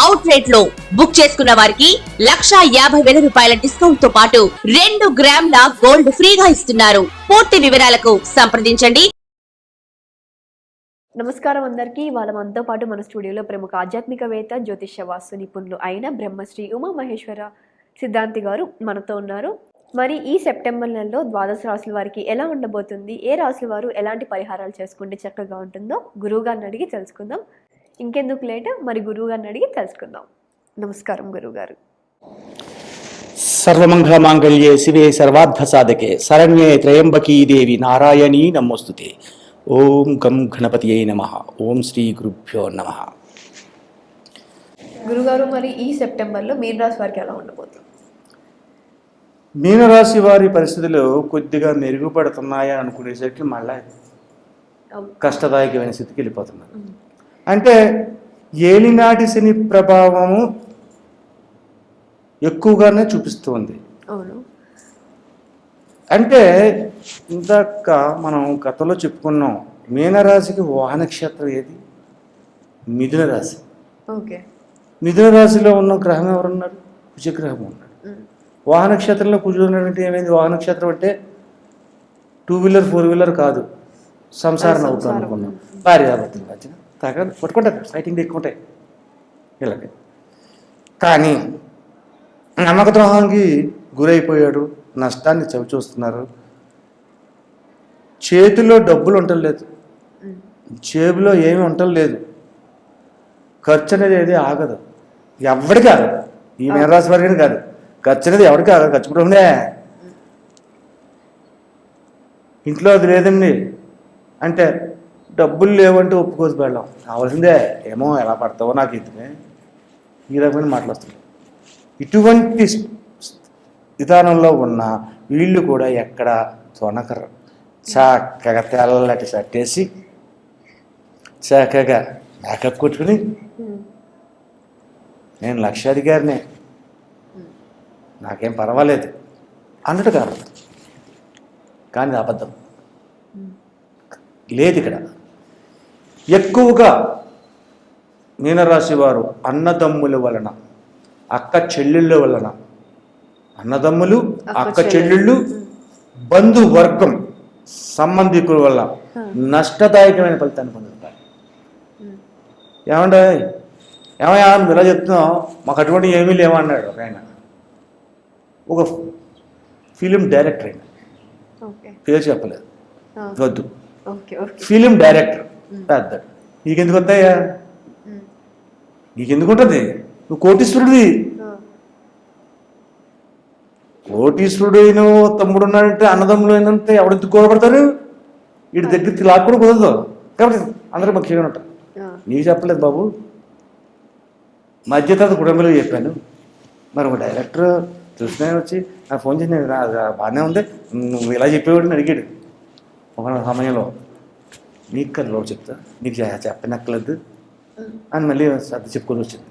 అవుట్లెట్లో book చేసుకున్న వారికి లక్షా యాభై వేల రూపాయల డిస్కౌంట్తో పాటు రెండు గ్రాముల గోల్డ్ ఫ్రీగా ఇస్తున్నారు. పూర్తి వివరాలకు సంప్రదించండి. నమస్కారం అందరికీ. వాళ్ళ మనతో పాటు మన స్టూడియోలో ప్రముఖ ఆధ్యాత్మికవేత్త జ్యోతిష్య వాస్తు నిపుణులు అయిన బ్రహ్మశ్రీ ఉమా మహేశ్వర సిద్ధాంతి గారు మనతో ఉన్నారు. మరి ఈ సెప్టెంబర్ నెలలో ద్వాదశ రాశుల వారికి ఎలా ఉండబోతుంది? ఏ రాశుల వారు ఎలాంటి పరిహారాలు చేసుకుంటే చక్కగా ఉంటుందో గురువు గారిని అడిగి తెలుసుకుందాం. ఇంకెందుకు లేట్? మరి గురువు గారిని అడిగి తెలుసుకుందాం. నమస్కారం గురువు గారు సర్వమంగళమాంగళ్యే శివే సర్వార్థ సాధకే శరణ్యే త్రయంబకీ దేవి నారాయణీ నమోస్తుతే. ఓం గం గణపతియే నమ. ఓం శ్రీ గురుభ్యో నమ. గురుగారు మరి ఈ సెప్టెంబర్లో మీన రాశి వారికి ఎలా ఉండబోతుంది? మీనరాశి వారి పరిస్థితులు కొద్దిగా మెరుగుపడుతున్నాయా అనుకునేసరికి మళ్ళా కష్టదాయకమైన స్థితికి వెళ్ళిపోతున్నారు. అంటే ఏలినాటి శని ప్రభావము ఎక్కువగానే చూపిస్తుంది. అంటే ఇందాక మనం గతంలో చెప్పుకున్నాం మీనరాశికి వాహన నక్షత్రం ఏది? మిథున రాశి. ఓకే. మిథున రాశిలో ఉన్న గ్రహం ఎవరున్నారు? కుజగ్రహం ఉన్నాడు వాహన నక్షత్రంలో కుజుడు అంటే ఏమైంది? వాహన నక్షత్రం అంటే టూ వీలర్ ఫోర్ వీలర్ కాదు. సంసారం అవుతాం. అనుకున్నాం. భార్యాభర్తల మధ్యన తగ పట్టుకుంటారు ఫైటింగ్ ఎక్కువ ఉంటాయి. వీళ్ళకి. కానీ నమ్మక ద్రోహానికి గురైపోయాడు నష్టాన్ని చవి చూస్తున్నారు చేతిలో డబ్బులు ఉండలేదు జేబులో ఏమీ ఉండలేదు ఖర్చు అనేది ఏది ఆగదు. ఎవరికి ఆగదు. ఈ మేనరాశి వారికి కాదు. ఖర్చు అనేది ఎవరికి ఆగదు. ఖర్చు కూడా ఇంట్లో అది లేదండి. అంటే డబ్బులు లేవంటే ఒప్పుకోసి వెళ్ళాం కావాల్సిందే ఏమో ఎలా పడతావో నాకు ఇతనే ఈ రకమైన మాట్లాడుతుంది ఇటువంటి విధానంలో ఉన్న వీళ్ళు కూడా ఎక్కడ తొనకరు చక్కగా తెల్లటి సట్టేసి చక్కగా మేకప్ కొట్టుకుని నేను లక్షాధికారినే నాకేం పర్వాలేదు. అన్నట్టు కాదు. కానీ అబద్ధం. లేదు ఇక్కడ. ఎక్కువగా మీనరాశి వారు అన్నదమ్ముల వలన అక్క చెల్లెళ్ళ వలన అన్నదమ్ములు అక్క చెల్లెళ్ళు. బంధువర్గం సంబంధికుల వల్ల నష్టదాయకమైన ఫలితాన్ని పొందుతారు. ఏమంటే ఏమయ్యా ఇలా చెప్తున్నావు మాకు అటువంటి ఏమీ లేవన్నాడు ఒక ఆయన. ఒక ఫిలిం డైరెక్టర్ ఆయన. పేరు చెప్పలేదు. వద్దు. Film director. పెద్ద. నీకెందుకు వస్తాయా నీకెందుకు ఉంటుంది నువ్వు కోటీశ్వరుడివి. కోటీశ్వరుడు అయిన తమ్ముడు ఉన్నాడంటే అన్నదమ్ములు ఏంటంటే ఎవడెందుకు గొడవపడతారు వీడి దగ్గరికి లాక్కూడా కుదరదు. కాబట్టి అందరూ ముఖ్యంగా ఉంటారు. నీకు చెప్పలేదు బాబు. మధ్యతరగతి కుటుంబంలో చెప్పాను. మరి ఒక డైరెక్టర్ చూసిన వచ్చి నాకు ఫోన్ చేసి బాగానే ఉంది. నువ్వు ఇలా చెప్పేవాడిని అడిగాడు. ఒక సమయంలో. నీకు కదా బాబు చెప్తా. నీకు చె- చెప్పనక్కర్లేదు. అని మళ్ళీ సర్ది చెప్పుకొని వచ్చింది.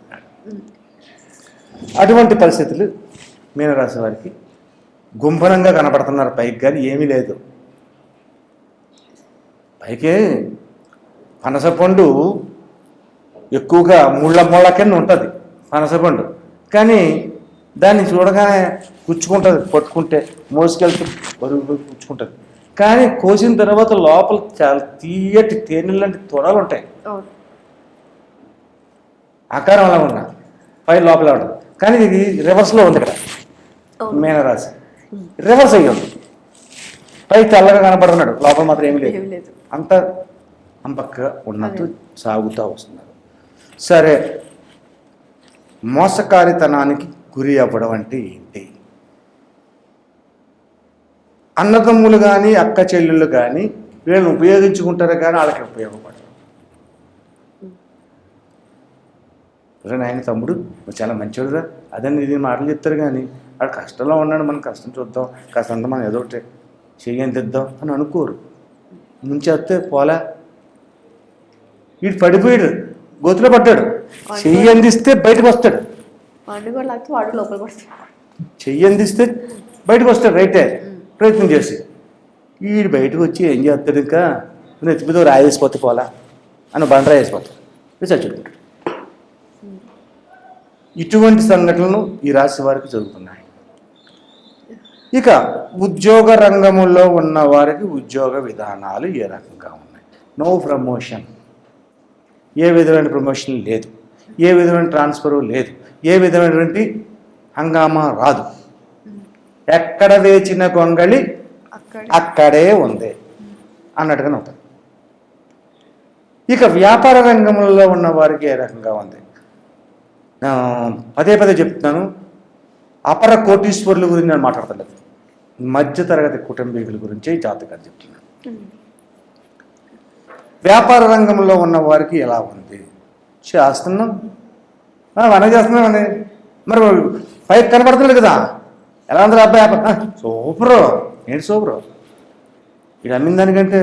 అటువంటి పరిస్థితులు మీనరాశి వారికి గుంభనంగా కనపడుతున్నారు. పైకి కానీ ఏమీ లేదు. పైకి పనసపండు ఎక్కువగా ముళ్ళ ముళ్ళ కింద ఉంటుంది. పనసపండు కానీ దాన్ని చూడగానే పుచ్చుకుంటుంది పట్టుకుంటే. మోసుకెళ్తే బరువు పుచ్చుకుంటుంది. కానీ కోసిన తర్వాత లోపల చాలా తీయటి తేనె లాంటి తొడలు ఉంటాయి. ఆకారం అలా ఉన్నా పై లోపల ఉంటుంది కానీ ఇది రివర్స్లో ఉంది ఇక్కడ. మీనరాశి రివర్స్ అయ్యి ఉంది. పై తెల్లగా కనపడుతున్నాడు. లోపల మాత్రం ఏమీ లేదు. ఏమీ లేదు. అంత అంపక్క ఉన్నట్టు సాగుతూ వస్తున్నారు. సరే. మోసకారితనానికి గురి అవ్వడం అంటే ఏంటి? అన్నదమ్ములు కానీ అక్క చెల్లెళ్ళు కానీ వీళ్ళని ఉపయోగించుకుంటారు కానీ వాళ్ళకి ఉపయోగపడరు నాయన తమ్ముడు చాలా మంచివాడురా అదని ఇది మాటలు చెప్తారు కానీ వాడు కష్టంలో ఉన్నాడు మనం కష్టం చూద్దాం. కష్టంతో మనం ఏదో ఒకటి చెయ్యందిద్దాం అని అనుకోరు. ముంచేస్తే పోలే. వీడు పడిపోయాడు గోతులో పడ్డాడు. చెయ్యి అందిస్తే బయటకు వస్తాడు. చెయ్యి అందిస్తే బయటకు వస్తాడు రైటే. ప్రయత్నం చేసి. వీడు బయటకు వచ్చి ఏం చేస్తాడు ఇంకా? నెత్తి మీద రాయేసిపోతే పోలా అని బండరా వేసిపోతాడు చచ్చుకుంటాడు ఇటువంటి సంఘటనలు ఈ రాశి వారికి జరుగుతున్నాయి. ఇక ఉద్యోగ రంగంలో ఉన్న వారికి ఉద్యోగ విధానాలు ఏ రకంగా ఉన్నాయి? నో ప్రమోషన్ ఏ విధమైన ప్రమోషన్ లేదు. ఏ విధమైన ట్రాన్స్ఫరు లేదు. ఏ విధమైనటువంటి హంగామా రాదు. ఎక్కడ వేచిన గొంగళి అక్కడ. ఉంది అన్నట్టుగానే ఉంటుంది ఇక వ్యాపార రంగంలో ఉన్న వారికి ఏ రకంగా ఉంది? పదే పదే చెప్తున్నాను. అపర కోటీశ్వరుల గురించి నేను మాట్లాడతలేదు. మధ్య తరగతి కుటుంబీకుల గురించి జాతకాలు చెప్తున్నాను. వ్యాపార రంగంలో ఉన్న వారికి ఎలా ఉంది? చేస్తున్నాం. మనం చేస్తున్నాం అండి. మరి పైకి కనపడుతున్నాడు కదా. ఎలా ఉంది అబ్బాయి? సూపరు. ఏంటి సూపరు? ఇది అమ్మిన దానికంటే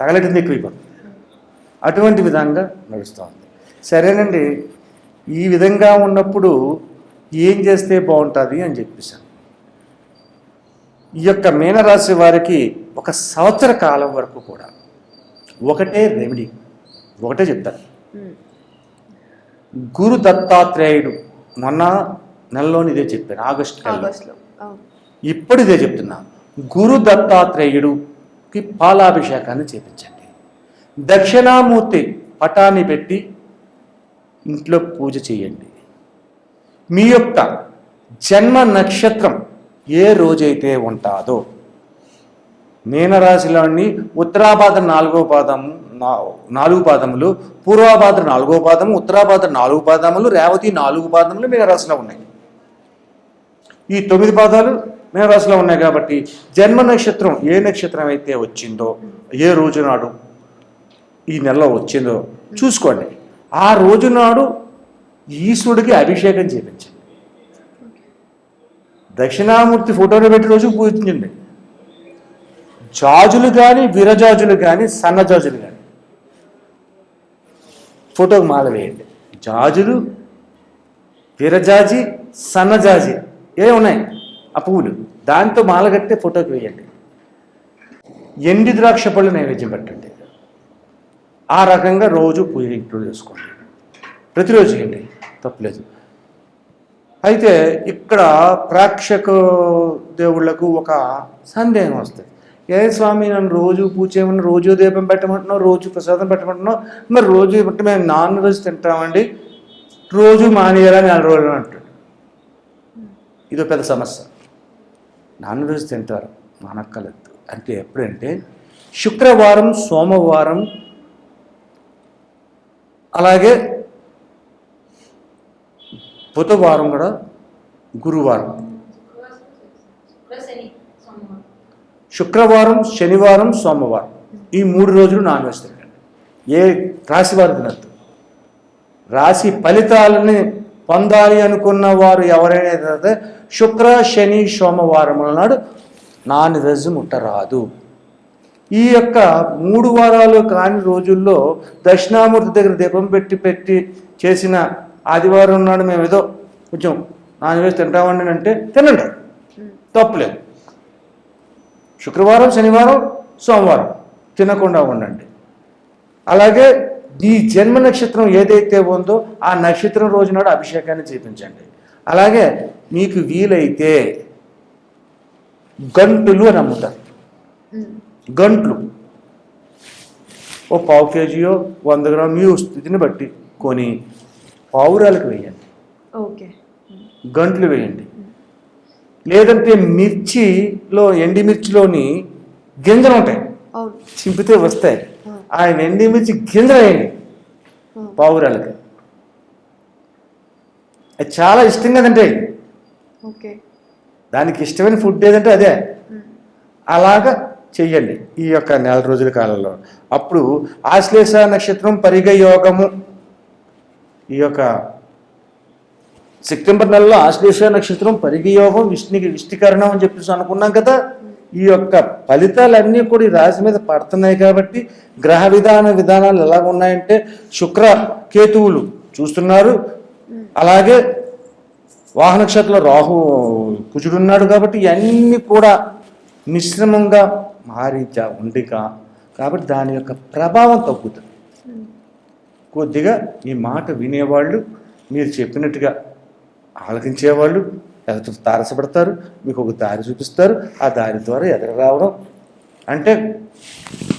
తగలటింది ఎక్కువైపోతుంది అటువంటి విధంగా నడుస్తూ ఉంది సరేనండి ఈ విధంగా ఉన్నప్పుడు ఏం చేస్తే బాగుంటుంది అని చెప్పేశాను. ఈ యొక్క మీనరాశి వారికి ఒక సంవత్సర కాలం వరకు కూడా ఒకటే రెమెడీ ఒకటే చెప్తారు గురు దత్తాత్రేయుడు మొన్న నెలలోని ఇదే చెప్పాను ఆగస్టు నెలలో. ఇప్పటిదే చెప్తున్నా. గురు దత్తాత్రేయుడుకి పాలాభిషేకాన్ని చేపించండి. దక్షిణామూర్తి పటాన్ని పెట్టి ఇంట్లో పూజ చేయండి. మీ యొక్క జన్మ నక్షత్రం ఏ రోజైతే ఉంటాదో మీనరాశిలోని ఉత్తరాభాద్ర నాలుగో పాదము నాలుగు పాదములు పూర్వాభాద్ర నాలుగో పాదము ఉత్తరాభాద్ర నాలుగు పాదములు రేవతి నాలుగు పాదములు మీనరాశిలో ఉన్నాయి. ఈ తొమ్మిది పాదాలు మేఘరాశిలో ఉన్నాయి కాబట్టి జన్మ నక్షత్రం ఏ నక్షత్రం అయితే వచ్చిందో ఏ రోజు నాడు ఈ నెలలో వచ్చిందో చూసుకోండి. ఆ రోజు నాడు ఈశ్వరుడికి అభిషేకం చేయించండి దక్షిణామూర్తి ఫోటోని పెట్టి రోజు పూజించండి జాజులు కానీ విరజాజులు కానీ సన్నజాజులు కానీ ఫోటోకి మాల వేయండి. జాజులు విరజాజి సన్నజాజి ఏ ఉన్నాయి ఆ పువ్వులు. దాంతో మాలగట్టే ఫోటోకి వేయండి. ఎండి ద్రాక్ష పళ్ళు నైవేద్యం పెట్టండి. ఆ రకంగా రోజు పూజ ఇంట్లో చేసుకోండి. ప్రతిరోజు చేయండి. తప్పలేదు. అయితే ఇక్కడ ప్రేక్షక దేవుళ్ళకు ఒక సందేహం వస్తుంది. ఏ స్వామి నన్ను రోజు పూజ చేయమని రోజు దీపం పెట్టమంటున్నావు? రోజు ప్రసాదం పెట్టమంటున్నావు? మరి రోజు బట్టి మేము నాన్ వెజ్ తింటామండి. రోజు మానేయాలని నెల రోజులు అంటాడు. ఇదో పెద్ద సమస్య. నాన్ వెజ్ తింటారు మానక్కలేదు అంటే ఎప్పుడంటే శుక్రవారం సోమవారం అలాగే బుధవారం కూడా గురువారం. శుక్రవారం శనివారం సోమవారం. ఈ మూడు రోజులు నాన్ వెజ్ తినండి ఏ రాశి వారు తినద్దు. రాశి ఫలితాలని పొందాలి అనుకున్న వారు ఎవరైనా శుక్ర శని సోమవారముల నాడు నాన్ వెజ్ ముట్టరాదు. ఈ యొక్క మూడు వారాలు కాని రోజుల్లో దక్షిణామూర్తి దగ్గర దీపం పెట్టి పెట్టి చేసిన ఆదివారం నాడు మేము ఏదో కొంచెం నాన్ వెజ్ తింటామండి అంటే తినండి. తప్పులేదు. శుక్రవారం శనివారం సోమవారం తినకుండా ఉండండి. అలాగే ఈ జన్మ నక్షత్రం ఏదైతే ఉందో ఆ నక్షత్రం రోజు నాడు అభిషేకాన్ని చేపించండి. అలాగే మీకు వీలైతే గంటులు అని అమ్ముతారు. గంట్లు. ఓ పావు కేజీయో వంద గ్రామ్ మీ స్థితిని బట్టి కొని పావురాలకు వేయండి. ఓకే. గంట్లు వేయండి. లేదంటే మిర్చిలో ఎండిమిర్చిలోని గింజలు ఉంటాయి. చింపితే వస్తాయి. ఆ ఎండిమిర్చి గింజలు వేయండి పావురాలకి అది చాలా ఇష్టంగా తింటాయి ఓకే. దానికి ఇష్టమైన ఫుడ్ ఏదంటే అదే. అలాగా చెయ్యండి ఈ యొక్క నెల రోజుల కాలంలో. అప్పుడు ఆశ్లేష నక్షత్రం పరిగ యోగము. ఈ యొక్క సెప్టెంబర్ నెలలో ఆశ్లేష నక్షత్రం పరిగ యోగం విష్ణుకి విష్ణీకరణం అని చెప్పేసి అనుకున్నాం కదా. ఈ యొక్క ఫలితాలన్నీ కూడా ఈ రాశి మీద పడుతున్నాయి కాబట్టి గ్రహ విధాన విధానాలు ఎలా ఉన్నాయంటే శుక్ర కేతువులు చూస్తున్నారు. అలాగే వాహన నక్షత్రంలో రాహు కుజుడున్నాడు కాబట్టి ఇవన్నీ కూడా మిశ్రమంగా మారిచా ఉండిక కాబట్టి దాని యొక్క ప్రభావం తగ్గుతుంది. కొద్దిగా ఈ మాట వినేవాళ్ళు మీరు చెప్పినట్టుగా ఆలకించేవాళ్ళు లేకపోతే తారసపడతారు మీకు ఒక దారి చూపిస్తారు ఆ దారి ద్వారా ఎదురు రావడం అంటే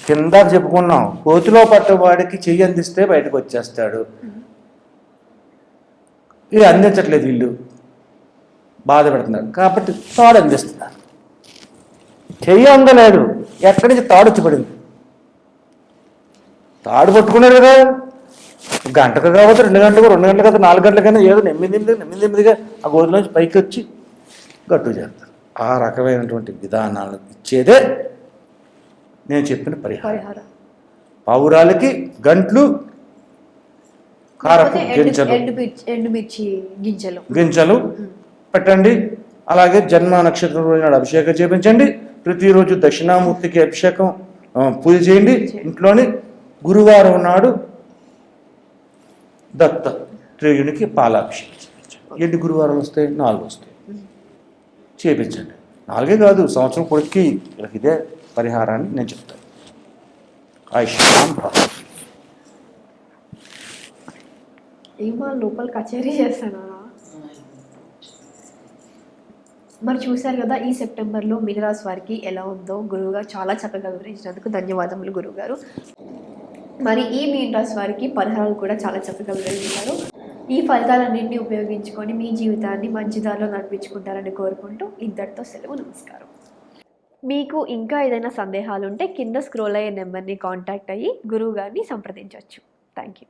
కింద చెప్పుకున్నాం కోతిలో పట్టవాడికి చెయ్యి అందిస్తే బయటకు వచ్చేస్తాడు. ఇది అందించట్లేదు వీళ్ళు. బాధ పెడుతున్నారు. కాబట్టి తాడు అందిస్తున్నారు. చెయ్యి అందలేదు. ఎక్కడి నుంచి తాడు వచ్చి పడింది? తాడు పట్టుకున్నారు కదా. గంటకు కావచ్చు రెండు గంటలకు రెండు గంటలకు కాదు నాలుగు గంటలకైనా ఏదో నెమ్మది నెమ్మదిగా నెమ్మది నెమ్మదిగా ఆ గోధులోంచి పైకి వచ్చి గట్టు చేస్తారు. ఆ రకమైనటువంటి విధానాలను ఇచ్చేదే నేను చెప్పిన పరిహారం. పావురాలకి గంట్లు కారపు గింజలు. గింజలు. గింజలు పెట్టండి. అలాగే జన్మ నక్షత్రం రోజు నాడు అభిషేకం చేయించండి ప్రతిరోజు దక్షిణామూర్తికి అభిషేకం పూజ చేయండి. ఇంట్లోని గురువారం నాడు దత్త త్రేయునికి పాలాభిషేకం చేయించండి ఎన్ని గురువారాలు వస్తాయి? నాలుగు వస్తాయి. చేయించండి నాలుగే కాదు సంవత్సరం కొడుక్కి ఇదే పరిహారాన్ని నేను చెప్తాను. ఆయుష్మాన్ భారత్. ఏమో లోపల కచేరీ చేస్తానా? మరి చూశారు కదా ఈ సెప్టెంబర్లో మీనరాశి వారికి ఎలా ఉందో గురువుగారు చాలా చక్కగా వివరించినందుకు ధన్యవాదములు గురువుగారు. మరి ఈ మీనరాశి వారికి పరిహారాలు కూడా చాలా చక్కగా వివరించారు. ఈ ఫలితాలన్నింటినీ ఉపయోగించుకొని మీ జీవితాన్ని మంచి దారిలో నడిపించుకుంటారని కోరుకుంటూ ఇద్దరితో సెలవు నమస్కారం. మీకు ఇంకా ఏదైనా సందేహాలు ఉంటే కింద స్క్రోల్ అయ్యే నెంబర్ని కాంటాక్ట్ అయ్యి గురువు గారిని సంప్రదించవచ్చు థ్యాంక్ యూ